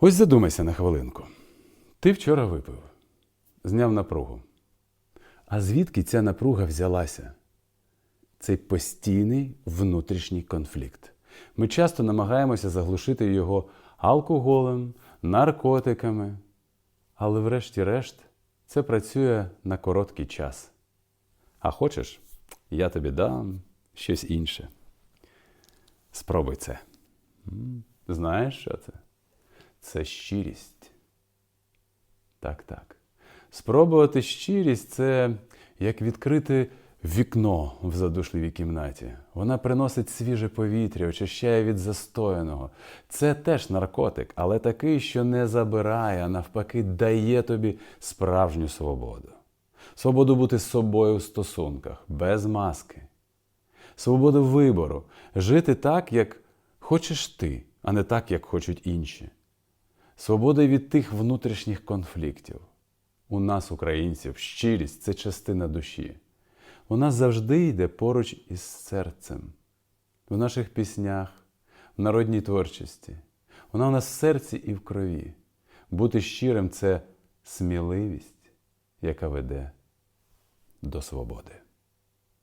Ось задумайся на хвилинку. Ти вчора випив, зняв напругу. А звідки ця напруга взялася? Цей постійний внутрішній конфлікт. Ми часто намагаємося заглушити його алкоголем, наркотиками, але врешті-решт це працює на короткий час. А хочеш, я тобі дам щось інше. Спробуй це. Знаєш, що це? Це щирість. Так, так. Спробувати щирість це як відкрити вікно в задушливій кімнаті. Вона приносить свіже повітря, очищає від застояного. Це теж наркотик, але такий, що не забирає, а навпаки, дає тобі справжню свободу. Свободу бути з собою в стосунках, без маски. Свободу вибору, жити так, як хочеш ти, а не так, як хочуть інші. Свобода від тих внутрішніх конфліктів. У нас, українців, щирість це частина душі. Вона завжди йде поруч із серцем, в наших піснях, в народній творчості. Вона у нас в серці і в крові. Бути щирим це сміливість, яка веде до свободи.